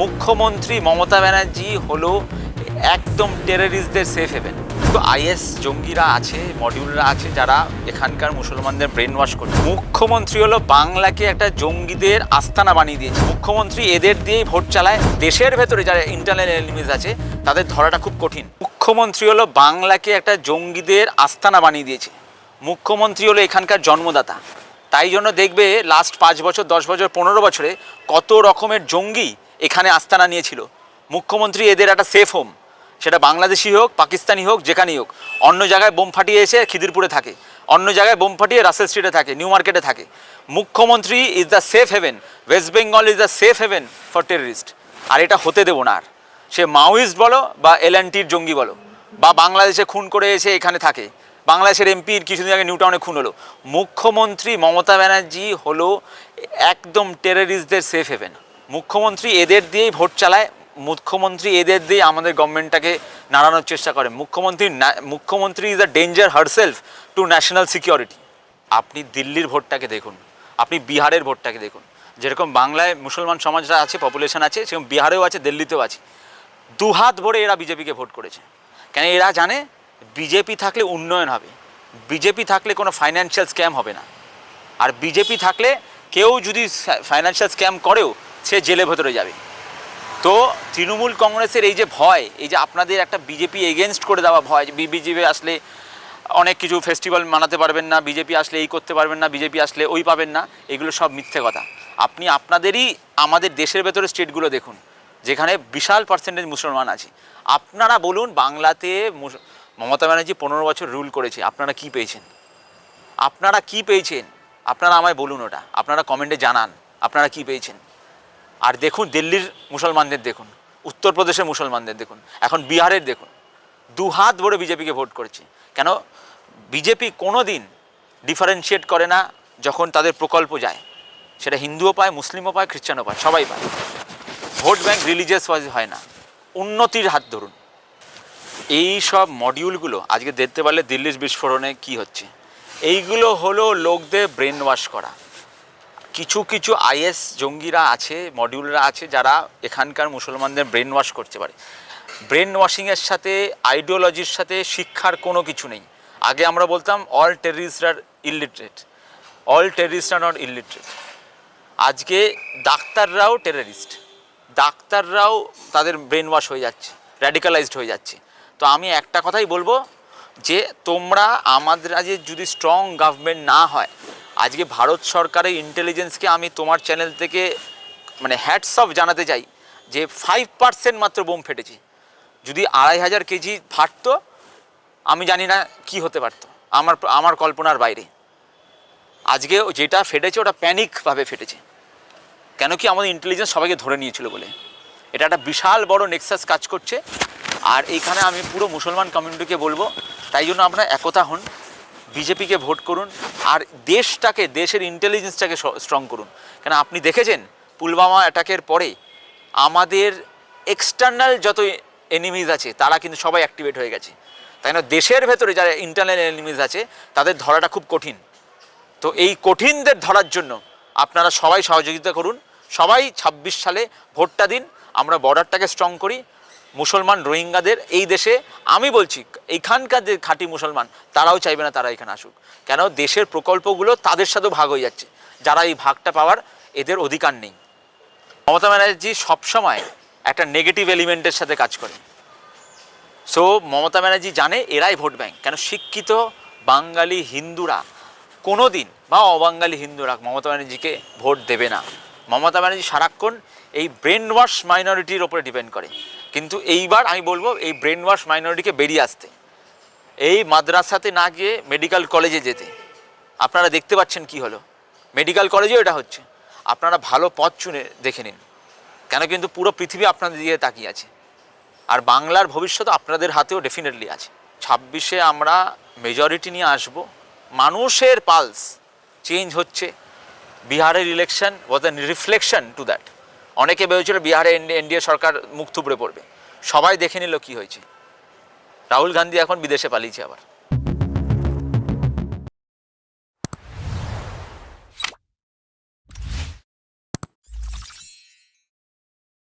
মুখ্যমন্ত্রী মমতা ব্যানার্জি হলো একদম টেররিস্টদের সেফ হেভেন আইএস জঙ্গিরা আছে মডিউলরা আছে যারা এখানকার মুসলমানদের ব্রেন ওয়াশ করছে। মুখ্যমন্ত্রী হলো বাংলাকে একটা জঙ্গিদের আস্তানা বানিয়ে দিয়েছে। মুখ্যমন্ত্রী এদের দিয়েই ভোট চালায়। দেশের ভেতরে যারা ইন্টারনাল এনিমিজ আছে, তাদের ধরাটা খুব কঠিন। মুখ্যমন্ত্রী হলো বাংলাকে একটা জঙ্গিদের আস্তানা বানিয়ে দিয়েছে। মুখ্যমন্ত্রী হলো এখানকার জন্মদাতা। তাই জন্য দেখবে লাস্ট পাঁচ বছর, দশ বছর, পনেরো বছরে কত রকমের জঙ্গি এখানে আস্তানা নিয়েছিল। মুখ্যমন্ত্রী এদের একটা সেফ হোম সেটা বাংলাদেশি হোক পাকিস্তানি হোক, যেখানেই হোক। অন্য জায়গায় বোম ফাটিয়ে এসে খিদিরপুরে থাকে। অন্য জায়গায় বোম ফাটিয়ে রাসেল স্ট্রিটে থাকে, নিউ মার্কেটে থাকে। মুখ্যমন্ত্রী is the safe haven West Bengal is the safe haven for terrorist আর এটা হতে দেবো না আর। সে মাওয়িস্ট বলো বা এল জঙ্গি বলো, বা বাংলাদেশে খুন করে এসে এখানে থাকে। বাংলাদেশের এমপির কিছুদিন আগে নিউটাউনে খুন হলো। মুখ্যমন্ত্রী মমতা ব্যানার্জি হলো একদম টেররিস্টদের সেফ হেভেন মুখ্যমন্ত্রী এদের দিয়েই ভোট চালায়, মুখ্যমন্ত্রী এদের দিয়ে আমাদের গভর্নমেন্টটাকে নাড়ানোর চেষ্টা করে। মুখ্যমন্ত্রী মুখ্যমন্ত্রী is the danger herself to national security আপনি দিল্লির ভোটটাকে দেখুন, আপনি বিহারের ভোটটাকে দেখুন। যেরকম বাংলায় মুসলমান সমাজরা আছে পপুলেশন আছে, সেরকম বিহারেও আছে, দিল্লিতেও আছে। দুহাত ভরে এরা বিজেপিকে ভোট করেছে। কেন এরা জানে? বিজেপি থাকলে উন্নয়ন হবে। বিজেপি থাকলে কোনো ফাইন্যান্সিয়াল স্ক্যাম হবে না। আর বিজেপি থাকলে কেউ যদি ফাইন্যান্সিয়াল স্ক্যাম করেও সে জেলে ভেতরে যাবে। তো তৃণমূল কংগ্রেসের এই যে ভয়, এই যে আপনাদের একটা বিজেপি এগেনস্ট করে দেওয়া ভয় বিজেপি আসলে অনেক কিছু ফেস্টিভ্যাল মানাতে পারবেন না, বিজেপি আসলে এই করতে পারবেন না, বিজেপি আসলে ওই পাবেন না, এগুলো সব মিথ্যে কথা। আপনি আপনাদেরই আমাদের দেশের ভেতরে স্টেটগুলো দেখুন, যেখানে বিশাল পার্সেন্টেজ মুসলমান আছে। আপনারা বলুন, বাংলাতে মমতা ব্যানার্জি পনেরো বছর রুল করেছে, আপনারা কি পেয়েছেন? আপনারা কি পেয়েছেন? আপনারা আমায় বলুন ওটা, আপনারা কমেন্টে জানান, আপনারা কি পেয়েছেন? আর দেখুন দিল্লির মুসলমানদের দেখুন, উত্তরপ্রদেশের মুসলমানদের দেখুন, এখন বিহারের দেখুন। দু হাত ভরে বিজেপিকে ভোট করেছে। কেন? বিজেপি কোনো দিন ডিফারেন্সিয়েট করে না যখন তাদের প্রকল্প যায়। সেটা হিন্দুও পায়, মুসলিমও পায়, খ্রিস্টানও পায়, সবাই পায়। ভোট ব্যাংক রিলিজিয়াস ওয়াইজ হয় না। উন্নতির হাত ধরুন। এই সব মডিউলগুলো আজকে দেখতে পারলে দিল্লির বিস্ফোরণে কি হচ্ছে? এইগুলো হলো লোকদের ব্রেন ওয়াশ করা। কিছু কিছু আইএস জঙ্গিরা আছে, মডিউলরা আছে, যারা এখানকার মুসলমানদের ব্রেন ওয়াশ করতে পারে। ব্রেন ওয়াশিংয়ের সাথে আইডিওলজির সাথে শিক্ষার কোনো কিছু নেই। আগে আমরা বলতাম all terrorist are illiterate all terrorist are not illiterate আজকে ডাক্তাররাও টেররিস্ট ডাক্তাররাও তাদের ব্রেন ওয়াশ হয়ে যাচ্ছে র্যাডিকালাইজড হয়ে যাচ্ছে। তো আমি একটা কথাই বলব, যে তোমরা আমাদের আজকে যদি স্ট্রং গভর্নমেন্ট না হয় আজকে ভারত সরকারের ইন্টেলিজেন্সকে আমি তোমার চ্যানেল থেকে মানে হ্যাটস অফ জানাতে চাই যে ফাইভ পার্সেন্ট মাত্র বোম ফেটেছে। যদি আড়াই হাজার কেজি ফাটতো, আমি জানি না কি হতে পারতো, আমার আমার কল্পনার বাইরে। আজকে যেটা ফেটেছে, ওটা প্যানিকভাবে ফেটেছে। কেন কি আমাদের ইন্টেলিজেন্স সবাইকে ধরে নিয়েছিল বলে। এটা একটা বিশাল বড় নেক্সাস কাজ করছে। আর এইখানে আমি পুরো মুসলমান কমিউনিটিকে বলব, তাই জন্য আপনারা একতা হন। বিজেপিকে ভোট করুন আর দেশটাকে, দেশের ইন্টেলিজেন্সটাকে স্ট্রং করুন। কেন, আপনি দেখেছেন পুলওয়ামা অ্যাটাকের পরে আমাদের এক্সটার্নাল যত এনিমিজ আছে, তারা কিন্তু সবাই অ্যাক্টিভেট হয়ে গেছে। তাই না, দেশের ভেতরে যারা ইন্টারনাল এনিমিজ আছে, তাদের ধরাটা খুব কঠিন। তো এই কঠিনদের ধরার জন্য আপনারা সবাই সহযোগিতা করুন। সবাই ২৬ সালে ভোটটা দিন, আমরা বর্ডারটাকে স্ট্রং করি মুসলমান রোহিঙ্গাদের এই দেশে, আমি বলছি, এইখানকার যে খাঁটি মুসলমান, তারাও চাইবে না তারা এখানে আসুক। কেন? দেশের প্রকল্পগুলো তাদের সাথেও ভাগ হয়ে যাচ্ছে। যারা এই ভাগটা পাওয়ার এদের অধিকার নেই। মমতা ব্যানার্জি সবসময় একটা নেগেটিভ এলিমেন্টের সাথে কাজ করে সো মমতা ব্যানার্জি জানে এরাই ভোট ব্যাঙ্ক কেন? শিক্ষিত বাঙালি হিন্দুরা কোনো দিন বা অবাঙালি হিন্দুরা মমতা ব্যানার্জিকে ভোট দেবে না। মমতা ব্যানার্জি সারাক্ষণ এই ব্রেন ওয়াশ মাইনরিটির ওপরে ডিপেন্ড করে। কিন্তু এইবার আমি বলব, এই ব্রেন ওয়াশ মাইনরিটিকে বেরিয়ে আসতে। এই মাদ্রাসাতে না গিয়ে মেডিকেল কলেজে যেতে। আপনারা দেখতে পাচ্ছেন কি হলো? মেডিকেল কলেজেও এটা হচ্ছে। আপনারা ভালো পথ চুনে দেখে নিন। কেন কিন্তু পুরো পৃথিবী আপনাদের দিকে তাকিয়ে আছে। আর বাংলার ভবিষ্যৎ আপনাদের হাতেও ডেফিনেটলি আছে। ছাব্বিশে আমরা মেজরিটি নিয়ে আসব। মানুষের পালস চেঞ্জ হচ্ছে। বিহারের election was an reflection to that অনেকে ভেবেছিল বিহারে এনডিএ সরকার মুখ থুবড়ে পড়বে। সবাই দেখে নিল কি হয়েছে। রাহুল গান্ধী এখন বিদেশে পালিয়েছে আবার।